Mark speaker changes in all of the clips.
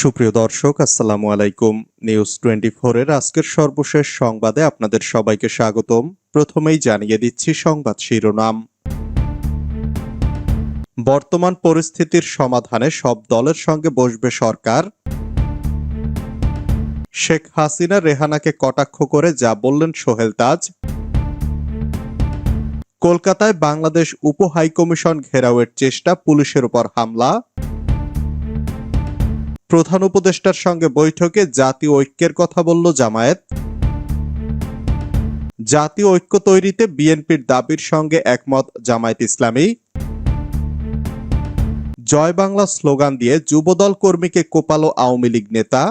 Speaker 1: সুপ্রিয় দর্শক, আসসালামু আলাইকুম। নিউজ টোয়েন্টি এর আজকের সর্বশেষ সংবাদে আপনাদের সবাইকে স্বাগতম। প্রথমেই জানিয়ে দিচ্ছি সংবাদ শিরোনাম। বর্তমান পরিস্থিতির সমাধানে সব দলের সঙ্গে বসবে সরকার। শেখ হাসিনা রেহানাকে কটাক্ষ করে যা বললেন সোহেল তাজ। কলকাতায় বাংলাদেশ উপ হাইকমিশন ঘেরাওয়ের চেষ্টা, পুলিশের উপর হামলা। প্রধান উপদেষ্টার সঙ্গে বৈঠকে জাতীয় ঐক্যের কথা বলল জামায়াত। জাতীয় ঐক্য তৈরিতে বিএনপির দাবির সঙ্গে একমত জামায়াত ইসলামী। জয় বাংলা স্লোগান দিয়ে যুবদল কর্মীকে কোপালো আওয়ামী লীগ নেতা।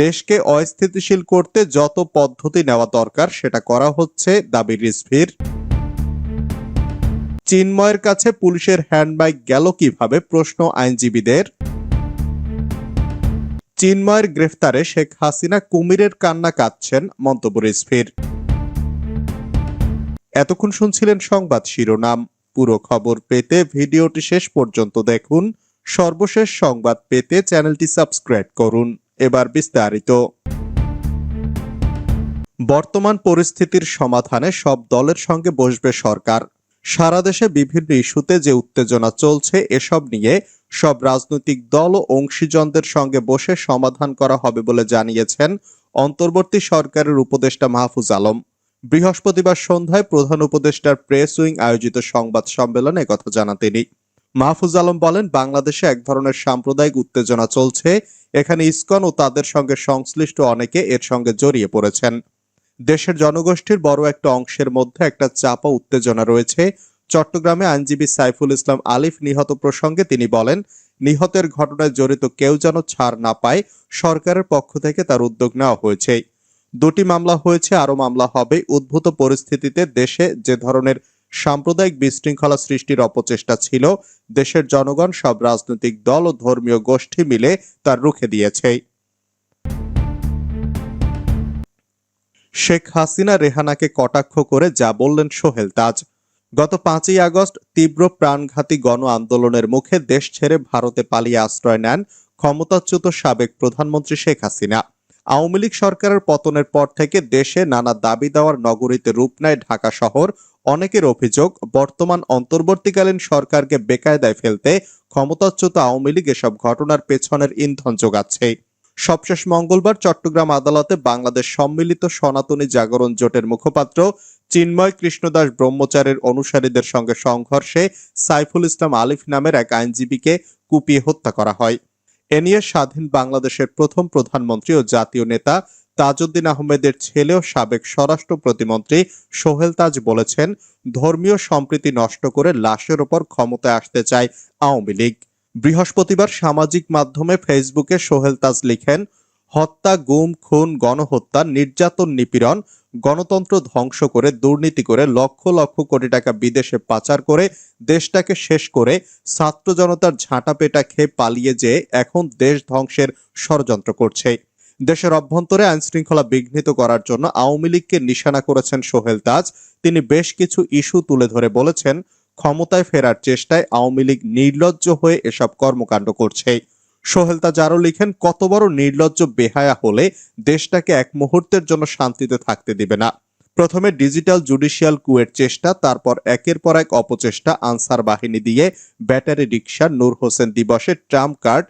Speaker 1: দেশকে অস্থিতিশীল করতে যত পদ্ধতি নেওয়া দরকার সেটা করা হচ্ছে দাবি রিজভির। চিন্ময়ের কাছে পুলিশের হ্যান্ডবাইক গেল কীভাবে প্রশ্ন আইনজীবীদের? চিন্ময়ের গ্রেফতারে শেখ হাসিনা কুমিরের কান্না কাঁদছেন মন্তব্য রিজভির এতক্ষণ শুনছিলেন সংবাদ শিরোনাম। পুরো খবর পেতে ভিডিওটি শেষ পর্যন্ত দেখুন। সর্বশেষ সংবাদ পেতে চ্যানেলটি সাবস্ক্রাইব করুন। এবার বিস্তারিত। বর্তমান পরিস্থিতির সমাধানে সব দলের সঙ্গে বসবে সরকার। সারা দেশে বিভিন্ন ইস্যুতে যে উত্তেজনা চলছে, এসব নিয়ে সব রাজনৈতিক দল ও অংশীজনদের সঙ্গে বসে সমাধান করা হবে বলে জানিয়েছেন অন্তর্বর্তী সরকারের উপদেষ্টা মাহফুজ আলম। বৃহস্পতিবার সন্ধ্যায় প্রধান উপদেষ্টার প্রেস উইং আয়োজিত সংবাদ সম্মেলনে কথা জানান তিনি। মাহফুজ আলম বলেন, বাংলাদেশে এক ধরনের সাম্প্রদায়িক উত্তেজনা চলছে। এখানে ইসকন ও তাদের সঙ্গে সংশ্লিষ্ট অনেকে এর সঙ্গে জড়িয়ে পড়েছেন। দেশের জনগোষ্ঠীর বড় একটা অংশের মধ্যে একটা চাপা উত্তেজনা রয়েছে। চট্টগ্রামে আইনজীবী সাইফুল ইসলাম আলিফ নিহত প্রসঙ্গে তিনি বলেন, নিহতের ঘটনায় জড়িত কেউ যেন ছাড় না পায়, সরকারের পক্ষ থেকে তার উদ্যোগ নেওয়া হয়েছে। দুটি মামলা হয়েছে, আরও মামলা হবে। উদ্ভূত পরিস্থিতিতে দেশে যে ধরনের সাম্প্রদায়িক বিশৃঙ্খলা সৃষ্টির অপচেষ্টা ছিল, দেশের জনগণ সব রাজনৈতিক দল ও ধর্মীয় গোষ্ঠী মিলে তার রুখে দিয়েছে। শেখ হাসিনা রেহানাকে কটাক্ষ করে যা বললেন সোহেল তাজ। গত পাঁচই আগস্ট তীব্র প্রাণঘাতী গণ আন্দোলনের মুখে দেশ ছেড়ে ভারতে পালিয়ে আশ্রয় নেন ক্ষমতাচ্যুত সাবেক প্রধানমন্ত্রী শেখ হাসিনা। আওয়ামী লীগ সরকারের পতনের পর থেকে দেশে নানা দাবি দেওয়ার নগরীতে রূপ নেয় ঢাকা শহর। অনেকের অভিযোগ, বর্তমান অন্তর্বর্তীকালীন সরকারকে বেকায়দায় ফেলতে ক্ষমতাচ্যুত আওয়ামী লীগ এসব ঘটনার পেছনের ইন্ধন যোগাচ্ছে। সবশেষ মঙ্গলবার চট্টগ্রাম আদালতে বাংলাদেশ সম্মিলিত সনাতনী জাগরণ জোটের মুখপাত্র চিন্ময় কৃষ্ণদাস ব্রহ্মচারের অনুসারীদের সঙ্গে সংঘর্ষে সাইফুল ইসলাম আলিফ নামের এক আইনজীবীকে কুপিয়ে হত্যা করা হয়। এ নিয়ে স্বাধীন বাংলাদেশের প্রথম প্রধানমন্ত্রী ও জাতীয় নেতা তাজউদ্দিন আহমেদের ছেলে ও সাবেক স্বরাষ্ট্র প্রতিমন্ত্রী সোহেল তাজ বলেছেন, ধর্মীয় সম্প্রীতি নষ্ট করে লাশের ওপর ক্ষমতায় আসতে চায় আওয়ামী লীগ। বৃহস্পতিবার সামাজিক মাধ্যমে ফেসবুকে সোহেল তাজ লিখেন, হত্যা, গুম, খুন, গণহত্যা, নির্যাতন, নিপীড়ন, গণতন্ত্র ধ্বংস করে, দুর্নীতি করে, লক্ষ লক্ষ কোটি টাকা বিদেশে পাচার করে, দেশটাকে শেষ করে, ছাত্র জনতার ঝাঁটা পেটা খেয়ে পালিয়ে যেয়ে এখন দেশ ধ্বংসের ষড়যন্ত্র করছে। দেশের অভ্যন্তরে আইন শৃঙ্খলা বিঘ্নিত করার জন্য আওয়ামী লীগকে নিশানা করেছেন সোহেল তাজ। তিনি বেশ কিছু ইস্যু তুলে ধরে বলেছেন ক্ষমতায় ফেরার চেষ্টায় আওয়ামী লীগ নির্লজ্জ হয়ে এসব কর্মকাণ্ড করছে। সোহেল তাজ আরও লিখেন, কত বড় নির্লজ্জ বেহায়া হলে দেশটাকে এক মুহূর্তের জন্য শান্তিতে থাকতে দিবে না। প্রথমে ডিজিটাল জুডিশিয়াল কুয়ের চেষ্টা, তারপর একের পর এক অপচেষ্টা, আনসার বাহিনী দিয়ে ব্যাটারি রিক্সা নূর হোসেন দিবসে ট্রাম্প কার্ড,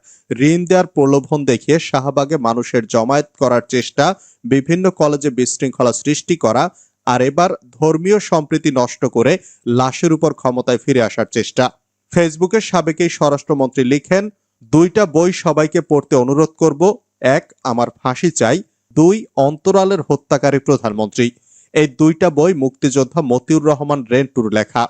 Speaker 1: ঋণ দেওয়ার প্রলোভন দেখিয়ে শাহবাগে মানুষের জমায়েত করার চেষ্টা, বিভিন্ন কলেজে বিশৃঙ্খলা সৃষ্টি করা আর এবার ধর্মীয় সম্প্রীতি নষ্ট করে লাশের উপর ক্ষমতায় ফিরে আসার চেষ্টা। ফেসবুকে সাবেকেই স্বরাষ্ট্রমন্ত্রী লিখেন, দুইটা বই সবাইকে পড়তে অনুরোধ করব। এক, আমার ফাঁসি চাই। দুই, অন্তরালের হত্যাকারী প্রধানমন্ত্রী। এই দুইটা বই মুক্তিযোদ্ধা মতিউর রহমান রেন্টুর লেখা।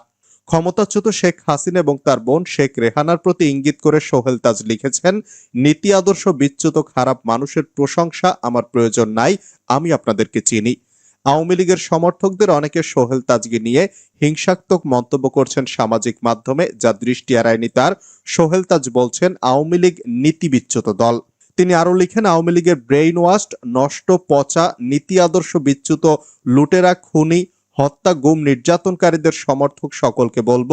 Speaker 1: ক্ষমতাচ্যুত শেখ হাসিনা এবং তার বোন শেখ রেহানার প্রতি ইঙ্গিত করে সোহেল তাজ লিখেছেন, নীতি আদর্শ, বিচ্যুত, খারাপ মানুষের প্রশংসা আমার প্রয়োজন নাই, আমি আপনাদেরকে চিনি। আওয়ামী লীগের সমর্থকদের অনেকে সোহেল তাজকে নিয়ে হিংসাত্মক মন্তব্য করছেন সামাজিক মাধ্যমে, যা দৃষ্টি এড়ায়নি তার। সোহেল তাজ বলছেন, আওয়ামী লীগ নীতিবিচ্যুত দল। তিনি আরও লিখেন, আওয়ামী লীগের ব্রেইন ওয়াস্ট নষ্ট, পচা, নীতি আদর্শ বিচ্যুত, লুটেরা, খুনি, হত্যা, গুম, নির্যাতনকারীদের সমর্থক সকলকে বলব,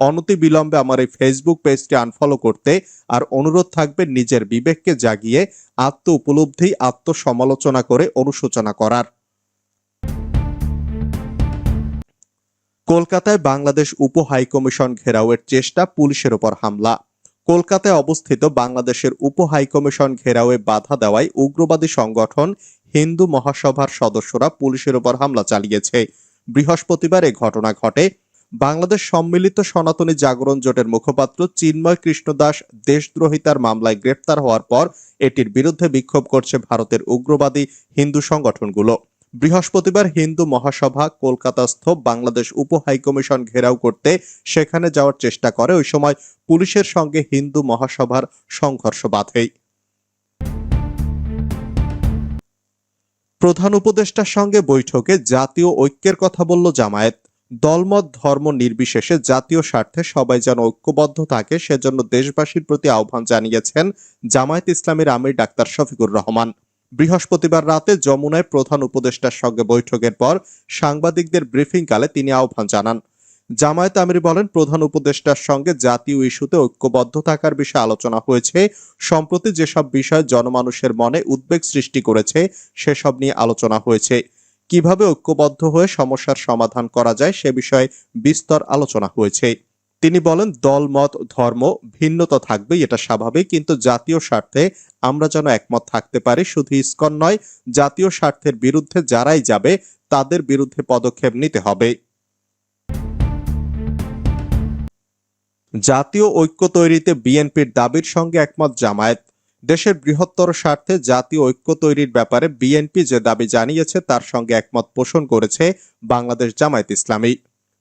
Speaker 1: অনতি বিলম্বে আমার এই ফেসবুক পেজটি আনফলো করতে, আর অনুরোধ থাকবে নিজের বিবেককে জাগিয়ে আত্ম উপলব্ধি, আত্মসমালোচনা করে অনুশোচনা করার। কলকাতায় বাংলাদেশ উপ হাইকমিশন ঘেরাওয়ের চেষ্টা, পুলিশের ওপর হামলা। কলকাতায় অবস্থিত বাংলাদেশের উপ হাইকমিশন ঘেরাওয়ে বাধা দেওয়ায় উগ্রবাদী সংগঠন হিন্দু মহাসভার সদস্যরা পুলিশের ওপর হামলা চালিয়েছে। বৃহস্পতিবার এ ঘটনা ঘটে। বাংলাদেশ সম্মিলিত সনাতনী জাগরণ জোটের মুখপাত্র চিন্ময় কৃষ্ণ দাস দেশদ্রোহিতার মামলায় গ্রেপ্তার হওয়ার পর এটির বিরুদ্ধে বিক্ষোভ করছে ভারতের উগ্রবাদী হিন্দু সংগঠনগুলো। বৃহস্পতিবার হিন্দু মহাসভা কলকাতাস্থ বাংলাদেশ উপ হাইকমিশন ঘেরাও করতে সেখানে যাওয়ার চেষ্টা করে। ওই সময় পুলিশের সঙ্গে হিন্দু মহাসভার সংঘর্ষ বাধে। প্রধান উপদেষ্টার সঙ্গে বৈঠকে জাতীয় ঐক্যের কথা বলল জামায়াত। দলমত, ধর্ম নির্বিশেষে জাতীয় স্বার্থে সবাই যেন ঐক্যবদ্ধ থাকে, সেজন্য দেশবাসীর প্রতি আহ্বান জানিয়েছেন জামায়াত ইসলামের আমির ডাক্তার শফিকুর রহমান। বৃহস্পতিবার রাতে যমুনায় প্রধান উপদেষ্টার সঙ্গে বৈঠকের পর সাংবাদিকদের ব্রিফিংকালে তিনি আহ্বান জানান। জামায়াত আমির বলেন, প্রধান উপদেষ্টার সঙ্গে জাতীয় ইস্যুতে ঐক্যবদ্ধ থাকার বিষয়ে আলোচনা হয়েছে। সম্প্রতি যেসব বিষয় জনমানুষের মনে উদ্বেগ সৃষ্টি করেছে, সেসব নিয়ে আলোচনা হয়েছে। কীভাবে ঐক্যবদ্ধ হয়ে সমস্যার সমাধান করা যায়, সে বিষয়ে বিস্তর আলোচনা হয়েছে। তিনি বলেন, দল, মত, ধর্ম ভিন্নতা থাকবে এটা স্বাভাবিক, কিন্তু জাতীয় স্বার্থে আমরা যেন একমত থাকতে পারি, শুধু ইস্কন নয়, জাতীয় স্বার্থের বিরুদ্ধে যারাই যাবে, তাদের বিরুদ্ধে পদক্ষেপ নিতে হবে। জাতীয় ঐক্য তৈরিতে বিএনপির দাবির সঙ্গে একমত জামায়াত। দেশের বৃহত্তর স্বার্থে জাতীয় ঐক্য তৈরির ব্যাপারে বিএনপি যে দাবি জানিয়েছে, তার সঙ্গে একমত পোষণ করেছে বাংলাদেশ জামায়াত ইসলামী।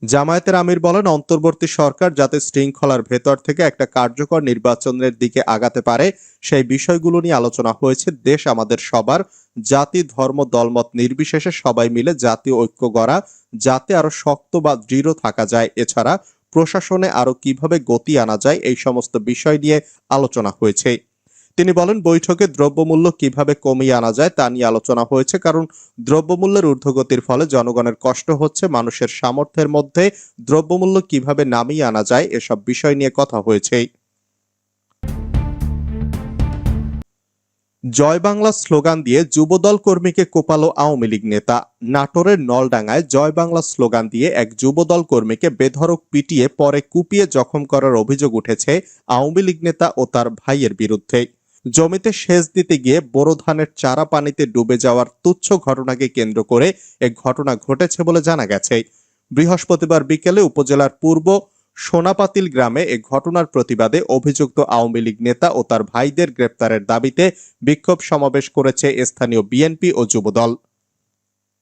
Speaker 1: জামায়াতের আমির বলেন, অন্তর্বর্তী সরকার যাতে শৃঙ্খলার ভেতর থেকে একটা কার্যকর নির্বাচনের দিকে আগাতে পারে, সেই বিষয়গুলো নিয়ে আলোচনা হয়েছে দেশ, আমাদের সবার। জাতি, ধর্ম, দলমত নির্বিশেষে সবাই মিলে জাতীয় ঐক্য গড়া, যাতে আরও শক্ত বা দৃঢ় থাকা যায়। এছাড়া প্রশাসনে আরও কীভাবে গতি আনা যায়, এই সমস্ত বিষয় নিয়ে আলোচনা হয়েছে। তিনি বলেন, বৈঠকে দ্রব্যমূল্য কীভাবে কমিয়ে আনা যায় তা নিয়ে আলোচনা হয়েছে, কারণ দ্রব্যমূল্যের ঊর্ধ্বগতির ফলে জনগণের কষ্ট হচ্ছে। মানুষের সামর্থ্যের মধ্যে দ্রব্যমূল্য কীভাবে নামিয়ে আনা যায়, এসব বিষয় নিয়ে কথা হয়েছে জয় বাংলা স্লোগান দিয়ে যুবদল কর্মীকে কোপালো আওয়ামী লীগ নেতা। নাটোরের নলডাঙ্গায় জয় বাংলা স্লোগান দিয়ে এক যুবদল কর্মীকে বেধড়ক পিটিয়ে পরে কুপিয়ে জখম করার অভিযোগ উঠেছে আওয়ামী লীগ নেতা ও তার ভাইয়ের বিরুদ্ধে। জমিতে সেচ দিতে গিয়ে বোরো ধানের চারা পানিতে ডুবে যাওয়ার তুচ্ছ ঘটনাকে কেন্দ্র করে এ ঘটনা ঘটেছে বলে জানা গেছে। বৃহস্পতিবার বিকেলে উপজেলার পূর্ব সোনাপাতিল গ্রামে এ ঘটনার প্রতিবাদে অভিযুক্ত আওয়ামী লীগ নেতা ও তার ভাইদের গ্রেপ্তারের দাবিতে বিক্ষোভ সমাবেশ করেছে স্থানীয় বিএনপি ও যুবদল।